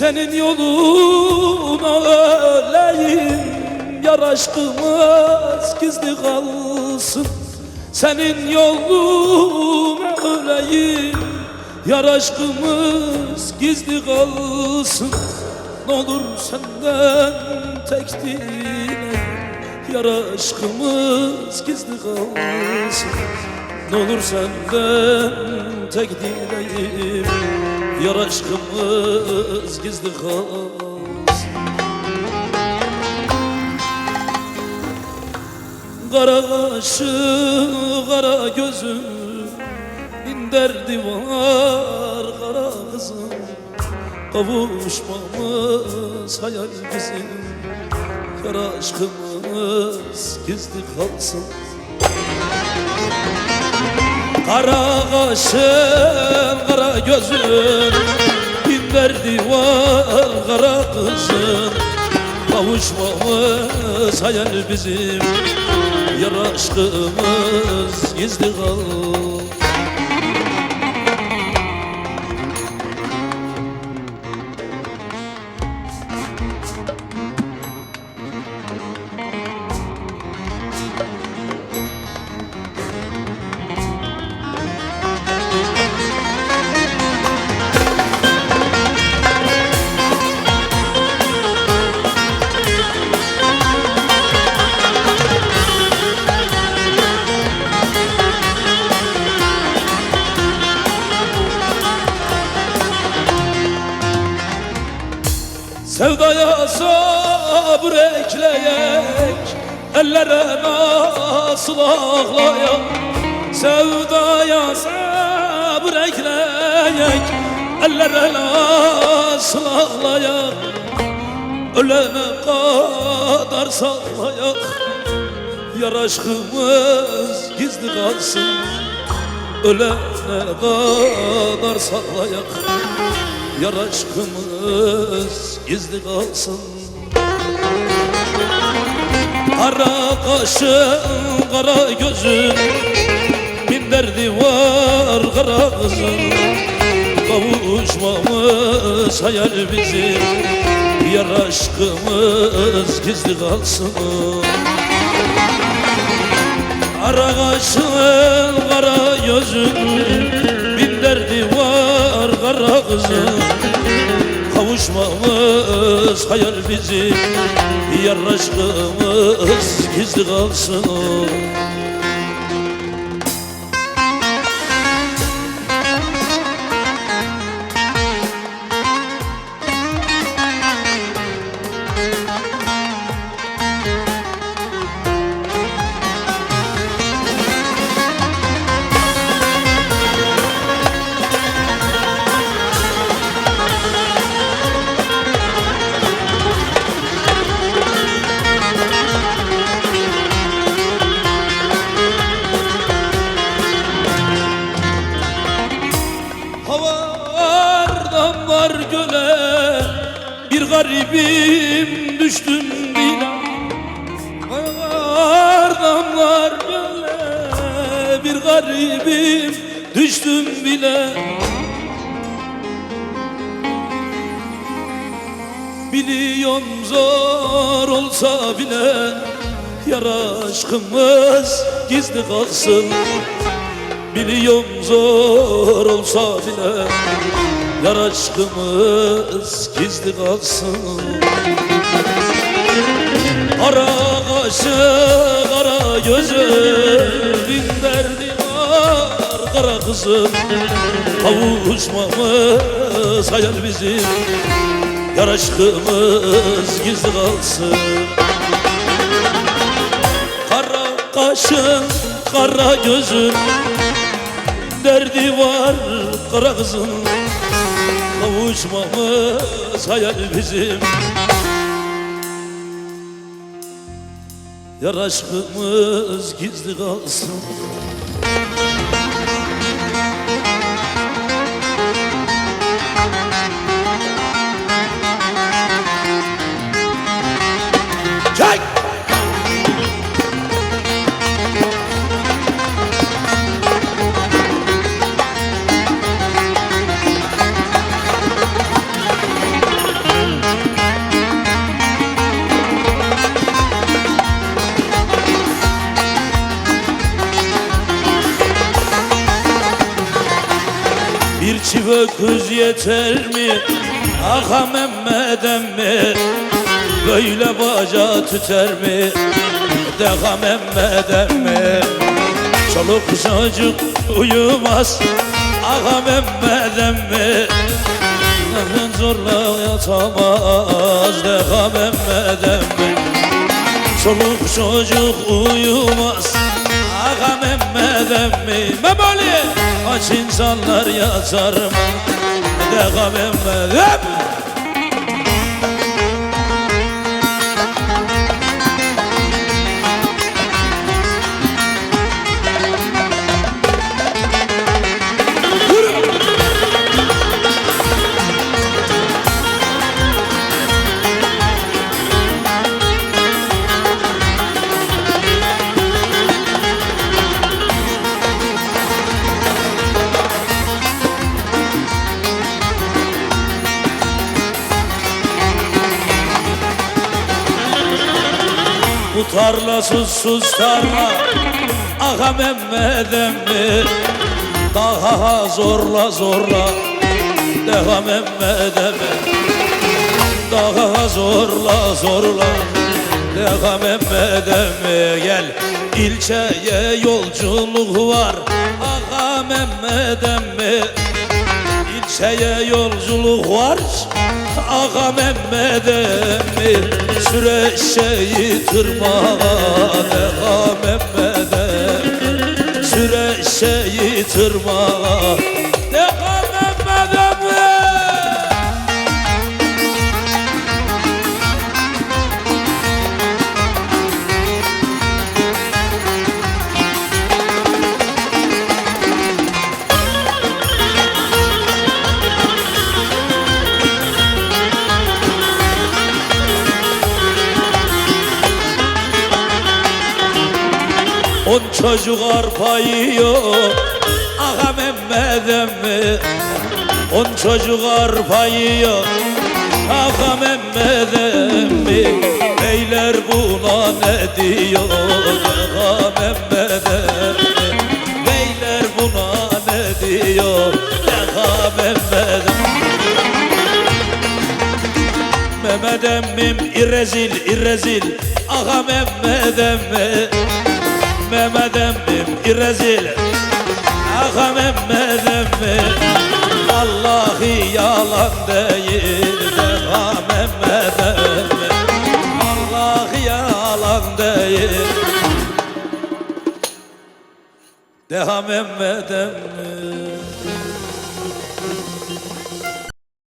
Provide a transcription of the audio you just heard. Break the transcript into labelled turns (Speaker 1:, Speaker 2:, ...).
Speaker 1: Senin yoluna öleyim Yar aşkımız gizli kalsın. Senin yoluna öleyim Yar aşkımız gizli kalsın. Ne olur senden tek dileğim Yar aşkımız gizli kalsın. Ne olur senden tek dileğim Yar aşkımız gizli kalsın Kara kaşı, kara gözü Bin derdi var kara kızım. Kavuşmamız hayal bizim. Kara aşkımız gizli kalsın Kara kaşın, kara gözün Bin derdi var kara kızım Kavuşmamız hayal bizim Yar aşkımız gizli kalsın Ellere nasıl ağlayak Sevdaya sabır ekleyek Ellere nasıl ağlayak Ölene kadar sallayak. Yar aşkımız gizli kalsın Ölene kadar sallayak. Yar aşkımız gizli kalsın Kara kaşın, kara gözün Bin derdi var kara kızın. Kavuşmamız hayal bizim Yar aşkımız gizli kalsın. Kara kaşın, kara gözün Bin derdi var kara kızım Kavuşmamız hayal bizim. Yar aşkımız gizli kalsın Havar Bir garibim düştüm dile Havar damlar göle Bir garibim düştüm bile. Biliyorum zor olsa bile Yar aşkımız gizli kalsın. Biliyorum zor olsa bile Yar aşkımız gizli kalsın. Kara kaşı, kara gözü Bin derdi var kara kızım. Kavuşmamız hayal bizim. Yar aşkımız gizli kalsın. Kara kaşın, kara gözün Derdi var kara kızın Kavuşmamız hayal bizim. Yar aşkımız gizli kalsın öküz yeter mi? Aha Mehmet emmi Böyle baca tüter mi? Deha Mehmet emmi Çoluk çocuk uyumaz Aha Mehmet emmi Zorla yatamaz Deha Mehmet emmi Çoluk çocuk uyumaz Ağa Mehmet emmi Memoli Aç insanlar yatar mı Deha Mehmet emmi Bu tarla susuz tarla. Ağa Mehmet emmi. Daha zorla zorla. Deha Mehmet emmi. Daha zorla zorla. Deha Mehmet emmi. Gel ilçeye yolculuk var. Ağa Mehmet emmi İlçeye yolculuk var. Ağa Mehmet emmi Süre şeyi tırmağa. Ağa Mehmet emmi Süre şeyi tırmağa çocuk arpa yiyor Ağa Mehmet emmi On çocuk arpa yiyor Ağa Mehmet emmi Beyler buna ne diyor? Ağa Mehmet emmi Beyler buna ne diyor? Ağa Mehmet Mehmet emmim irrezil irrezil Ağa Mehmet emmi Mehmet emmim irrezil Ağa Mehmet emmi Vallahi yalan değil Ağa Mehmet emmi Vallahi yalan değil. Deha Mehmet emmi